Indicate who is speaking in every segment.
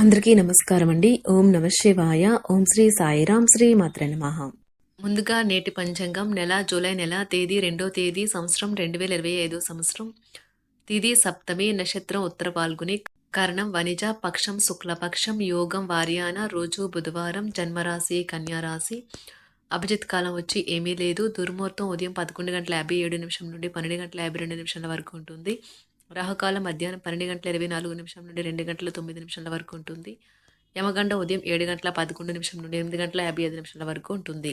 Speaker 1: అందరికీ నమస్కారం అండి ఓం నమ శివాయ. ఓం శ్రీ సాయిరాం శ్రీ మాత్ర నమః. ముందుగా నేటి పంచాంగం నెల జూలై నెల తేదీ రెండో తేదీ సంవత్సరం రెండు వేల ఇరవై ఐదో సంవత్సరం. తిది సప్తమి నక్షత్రం ఉత్తర పాల్గొని కరణం వనిజ పక్షం శుక్లపక్షం యోగం వార్యాన రోజు బుధవారం జన్మరాశి కన్యారాశి. అభిజిత్ కాలం వచ్చి ఏమీ లేదు. దుర్ముహూర్తం ఉదయం పదకొండు గంటల యాభై ఏడు నిమిషం నుండి పన్నెండు గంటల యాభై రెండు నిమిషాల వరకు ఉంటుంది. రాహుకాలం మధ్యాహ్నం పన్నెండు గంటల ఇరవై నాలుగు నిమిషం నుండి రెండు గంటల తొమ్మిది నిమిషాల వరకు ఉంటుంది. యమగండ ఉదయం ఏడు గంటల పదకొండు నిమిషం నుండి ఎనిమిది గంటల యాభై ఐదు నిమిషాల వరకు ఉంటుంది.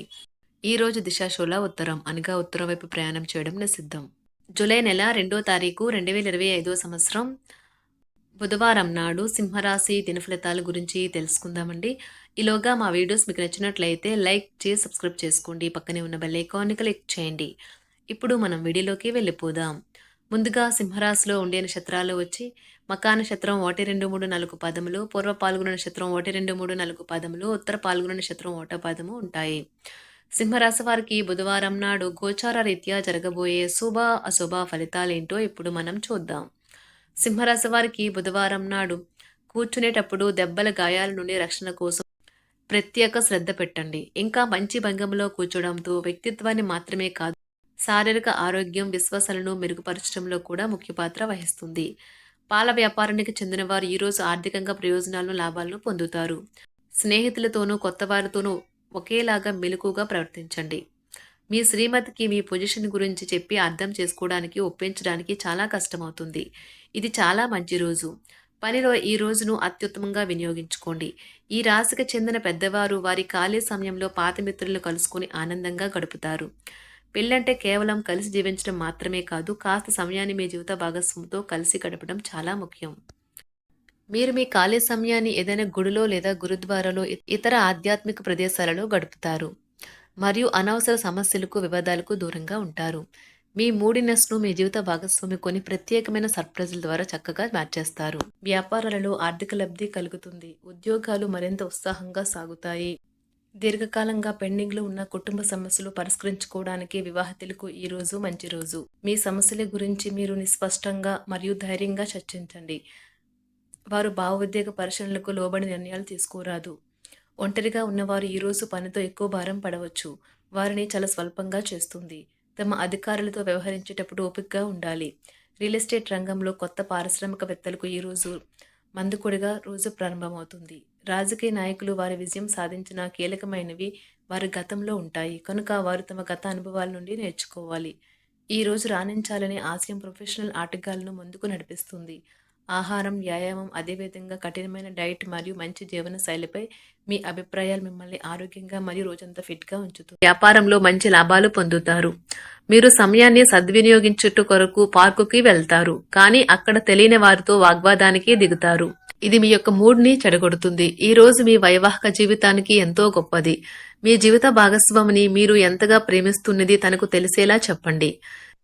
Speaker 1: ఈ రోజు దిశాశోల ఉత్తరం. అనగా ఉత్తరం వైపు ప్రయాణం చేయడం నిషిద్ధం. జూలై నెల రెండో తారీఖు రెండు వేల ఇరవై ఐదో సంవత్సరం. బుధవారం నాడు సింహరాశి దినఫలితాల గురించి తెలుసుకుందామండి. ఈలోగా మా వీడియోస్ మీకు నచ్చినట్లయితే లైక్ చేసి సబ్స్క్రైబ్ చేసుకోండి. పక్కనే ఉన్న బెల్ ఐకాన్ని క్లిక్ చేయండి. ఇప్పుడు మనం వీడియోలోకి వెళ్ళిపోదాం. ముందుగా సింహరాశిలో ఉండే నక్షత్రాలు వచ్చి మకా నక్షత్రం ఒకటి రెండు మూడు నాలుగు పదములు పూర్వ పాల్గొన నక్షత్రం ఒకటి రెండు మూడు నాలుగు పదములు ఉత్తర పాల్గొన నక్షత్రం ఒకటో పదము ఉంటాయి. సింహరాశి వారికి బుధవారం నాడు గోచార రీత్యా జరగబోయే శుభ అశుభ ఫలితాలేంటో ఇప్పుడు మనం చూద్దాం. సింహరాశి వారికి బుధవారం నాడు కూర్చునేటప్పుడు దెబ్బల గాయాల నుండి రక్షణ కోసం ప్రత్యేక శ్రద్ధ పెట్టండి. ఇంకా మంచి భంగంలో కూర్చోడంతో వ్యక్తిత్వాన్ని మాత్రమే కాదు శారీరక ఆరోగ్యం విశ్వాసాలను మెరుగుపరచడంలో కూడా ముఖ్య పాత్ర వహిస్తుంది. పాల వ్యాపారానికి చెందిన వారు ఈరోజు ఆర్థికంగా ప్రయోజనాలను లాభాలను పొందుతారు. స్నేహితులతోనూ కొత్త వారితోనూ ఒకేలాగా మెలకుగా ప్రవర్తించండి. మీ శ్రీమతికి మీ పొజిషన్ గురించి చెప్పి అర్థం చేసుకోవడానికి ఒప్పించడానికి చాలా కష్టమవుతుంది. ఇది చాలా మంచి రోజు. పనిలో ఈ రోజును అత్యుత్తమంగా వినియోగించుకోండి. ఈ రాశికి చెందిన పెద్దవారు వారి ఖాళీ సమయంలో పాత మిత్రులను కలుసుకుని ఆనందంగా గడుపుతారు. పెళ్ళంటే కేవలం కలిసి జీవించడం మాత్రమే కాదు కాస్త సమయాన్ని మీ జీవిత భాగస్వామితో కలిసి గడపడం చాలా ముఖ్యం. మీరు మీ ఖాళీ సమయాన్ని ఏదైనా గుడిలో లేదా గురుద్వారాలో ఇతర ఆధ్యాత్మిక ప్రదేశాలలో గడుపుతారు. మరియు అనవసర సమస్యలకు వివాదాలకు దూరంగా ఉంటారు. మీ మూడినెస్ను మీ జీవిత భాగస్వామి కొన్ని ప్రత్యేకమైన సర్ప్రైజుల ద్వారా చక్కగా మార్చేస్తారు. వ్యాపారాలలో ఆర్థిక లబ్ధి కలుగుతుంది. ఉద్యోగాలు మరింత ఉత్సాహంగా సాగుతాయి. దీర్ఘకాలంగా పెండింగ్లో ఉన్న కుటుంబ సమస్యలు పరిష్కరించుకోవడానికి వివాహితులకు ఈ రోజు మంచి రోజు. మీ సమస్యల గురించి మీరు నిస్పష్టంగా మరియు ధైర్యంగా చర్చించండి. వారు భావోద్వేగ పరిశీలనలకు లోబడి నిర్ణయాలు తీసుకోరాదు. ఒంటరిగా ఉన్నవారు ఈరోజు పనితో ఎక్కువ భారం పడవచ్చు. వారిని చాలా స్వల్పంగా చేస్తుంది. తమ అధికారులతో వ్యవహరించేటప్పుడు ఓపికగా ఉండాలి. రియల్ ఎస్టేట్ రంగంలో కొత్త పారిశ్రామికవేత్తలకు ఈరోజు మందుకొడిగా రోజు ప్రారంభమవుతుంది. రాజకీయ నాయకులు వారి విజయం సాధించిన కీలకమైనవి వారి గతంలో ఉంటాయి. కనుక వారు తమ గత అనుభవాల నుండి నేర్చుకోవాలి. ఈ రోజు రాణించాలనే ఆశయం ప్రొఫెషనల్ ఆటగాళ్ళను ముందుకు నడిపిస్తుంది. ఆహారం వ్యాయామం అదేవిధంగా కఠినమైన డైట్ మరియు మంచి జీవన శైలిపై మీ అభిప్రాయాలు మిమ్మల్ని ఆరోగ్యంగా మరియు రోజంతా ఫిట్గా ఉంచుతుంది వ్యాపారంలో మంచి లాభాలు పొందుతారు. మీరు సమయాన్ని సద్వినియోగించుట కొరకు పార్కుకి వెళ్తారు కానీ అక్కడ తెలియని వారితో వాగ్వాదానికి దిగుతారు. ఇది మీ యొక్క మూడ్ని చెడగొడుతుంది. ఈ రోజు మీ వైవాహిక జీవితానికి ఎంతో గొప్పది. మీ జీవిత భాగస్వామిని మీరు ఎంతగా ప్రేమిస్తున్నది తనకు తెలిసేలా చెప్పండి.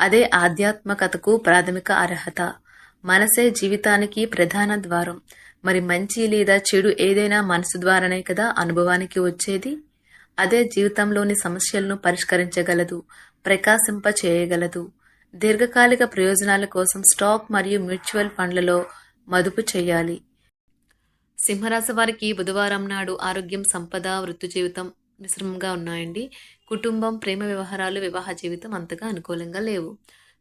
Speaker 1: అదే ఆధ్యాత్మికతకు ప్రాథమిక అర్హత. మనసే జీవితానికి ప్రధాన ద్వారం. మరి మంచి లేదా చెడు ఏదైనా మనసు ద్వారానే కదా అనుభవానికి వచ్చేది? అదే జీవితంలోని సమస్యలను పరిష్కరించగలదు ప్రకాశింప చేయగలదు. దీర్ఘకాలిక ప్రయోజనాల కోసం స్టాక్ మరియు మ్యూచువల్ ఫండ్లలో మదుపు చేయాలి. సింహరాశి వారికి బుధవారం నాడు ఆరోగ్యం సంపద వృత్తి జీవితం మిశ్రమంగా ఉన్నాయండి. కుటుంబం ప్రేమ వ్యవహారాలు వివాహ జీవితం అంతగా అనుకూలంగా లేవు.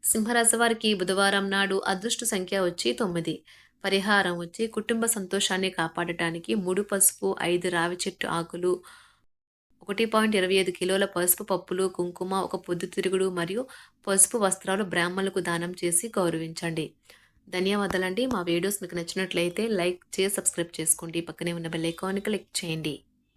Speaker 1: సింహరాశి వారికి బుధవారం నాడు అదృష్ట సంఖ్య వచ్చి తొమ్మిది. పరిహారం వచ్చి కుటుంబ సంతోషాన్ని కాపాడటానికి మూడు పసుపు ఐదు రావి చెట్టు ఆకులు ఒకటి పాయింట్ ఇరవై ఐదు కిలోల పసుపు పప్పులు కుంకుమ ఒక పొద్దుతిరుగుడు మరియు పసుపు వస్త్రాలు బ్రాహ్మణులకు దానం చేసి గౌరవించండి. ధన్యవాదాలండి. మా వీడియోస్ మీకు నచ్చినట్లయితే లైక్ చేసి సబ్స్క్రైబ్ చేసుకోండి. పక్కనే ఉన్న బెల్ ఐకాన్ క్లిక్ చేయండి.